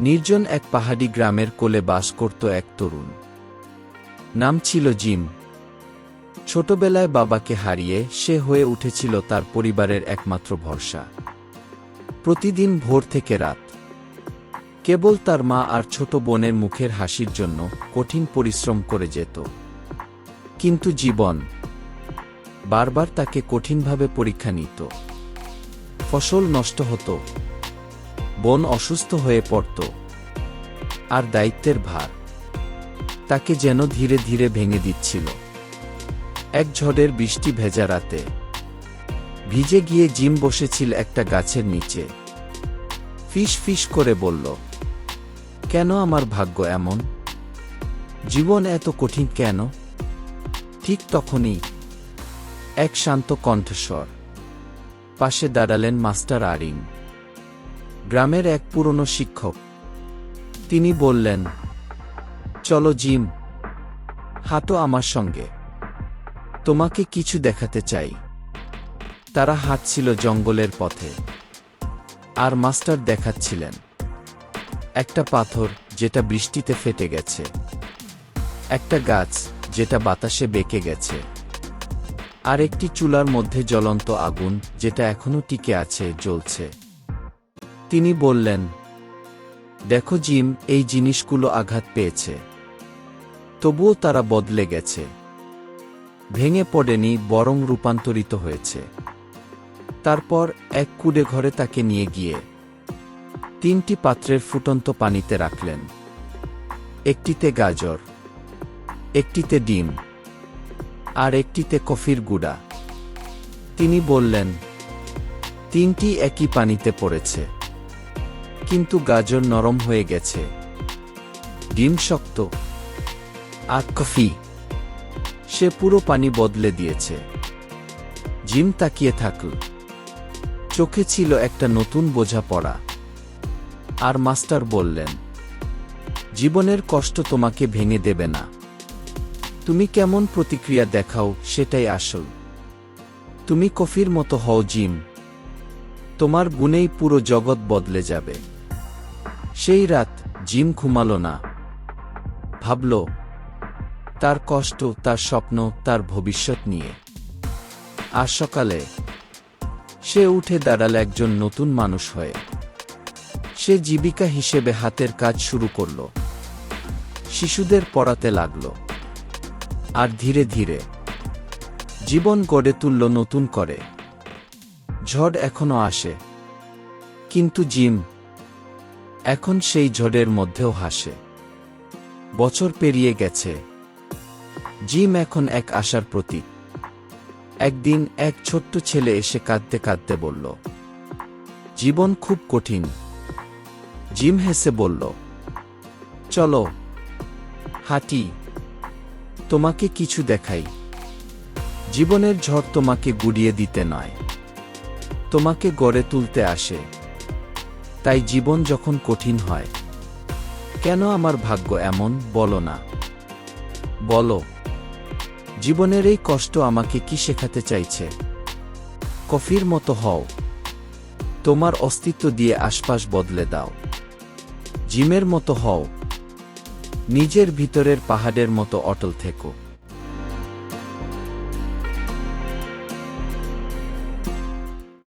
নির্জন এক পাহাড়ি গ্রামের কোলে বাস করত এক তরুণ। নাম ছিল জিম। ছোটবেলায় বাবাকে হারিয়ে সে হয়ে উঠেছিল তার পরিবারের একমাত্র ভরসা। প্রতিদিন ভোর থেকে রাত। কেবল তার মা আর ছোট বোনের মুখের হাসির জন্য কঠিন পরিশ্রম করে যেত। কিন্তু জীবন বারবার তাকে কঠিনভাবে পরীক্ষা নিত। ফসল নষ্ট হতো। বন অসুস্থ হয়ে পড়ত। আর দায়িত্বের ভার। তাকে যেন ধীরে ধীরে ভেঙে দিচ্ছিল। এক ঝড়ের বৃষ্টি ভেজা রাতে। ভিজে গিয়ে জিম বসেছিল একটা গাছের নিচে। ফিস ফিস করে বলল, কেন আমার ভাগ্য এমন? জীবন এত কঠিন কেন? ঠিক তখনই এক শান্ত কণ্ঠস্বর। পাশে দাঁড়ালেন মাস্টার আরিন। গ্রামের এক পুরনো শিক্ষক। তিনি বললেন, চলো জিম, হাঁটো আমার সঙ্গে। তোমাকে কিছু দেখাতে চাই। তারা হাঁটছিল জঙ্গলের পথে। আর মাস্টার দেখাচ্ছিলেন, একটা পাথর যেটা বৃষ্টিতে ফেটে গেছে, একটা গাছ যেটা বাতাসে বেঁকে গেছে, আর একটি চুলার মধ্যে জ্বলন্ত আগুন যেটা এখনও টিকে আছে, জ্বলছে। তিনি বললেন, দেখো জিম এই জিনিসগুলো আঘাত পেয়েছে। তবুও তারা বদলে গেছে। ভেঙে পড়েনি, বরং রূপান্তরিত হয়েছে। তারপর এক কুডে ঘরে তাকে নিয়ে গিয়ে তিনটি পাত্রের ফুটন্ত পানিতে রাখলেন। একটিতে গাজর, একটিতে ডিম, আর একটিতে কফির গুড়া। তিনি বললেন, তিনটি একই পানিতে পড়েছে। কিন্তু গাজর নরম হয়ে গেছে। ডিম শক্ত। আর কফি। সে পুরো পানি বদলে দিয়েছে। জিম তাকিয়ে থাকল। চোখে ছিল একটা নতুন বোঝাপড়া। আর মাস্টার বললেন, জীবনের কষ্ট তোমাকে ভেঙে দেবে না। তুমি কেমন প্রতিক্রিয়া দেখাও সেটাই আসল। তুমি কফির মতো হও জিম। তোমার গুণেই পুরো জগৎ বদলে যাবে। সেই রাত জিম ঘুমালো না। ভাবল, তার কষ্ট, তার স্বপ্ন, তার ভবিষ্যৎ নিয়ে। আর সকালে, সে উঠে দাঁড়াল একজন নতুন মানুষ হয়ে। সে জীবিকা হিসেবে হাতের কাজ শুরু করল। শিশুদের পড়াতে লাগল। আর ধীরে ধীরে, জীবন গড়ে তুলল নতুন করে। ঝড় এখনও আসে। কিন্তু জিম এখন সেই ঝড়ের মধ্যেও হাসে। বছর পেরিয়ে গেছে। জিম এখন এক আশার প্রতীক। একদিন এক ছোট্ট ছেলে এসে কাঁদতে কাঁদতে বলল, জীবন খুব কঠিন। জিম হেসে বলল, চলো, হাঁটি। তোমাকে কিছু দেখাই। জীবনের ঝড় তোমাকে গুড়িয়ে দিতে নয়। তোমাকে গড়ে তুলতে আসে। তাই জীবন যখন কঠিন হয়, কেন আমার ভাগ্য এমন, বলো না। বলো, জীবনের এই কষ্ট আমাকে কি শেখাতে চাইছে? কফির মতো হও। তোমার অস্তিত্ব দিয়ে আশপাশ বদলে দাও। জিমের মতো হও। নিজের ভিতরের পাহাড়ের মতো অটল থেকো।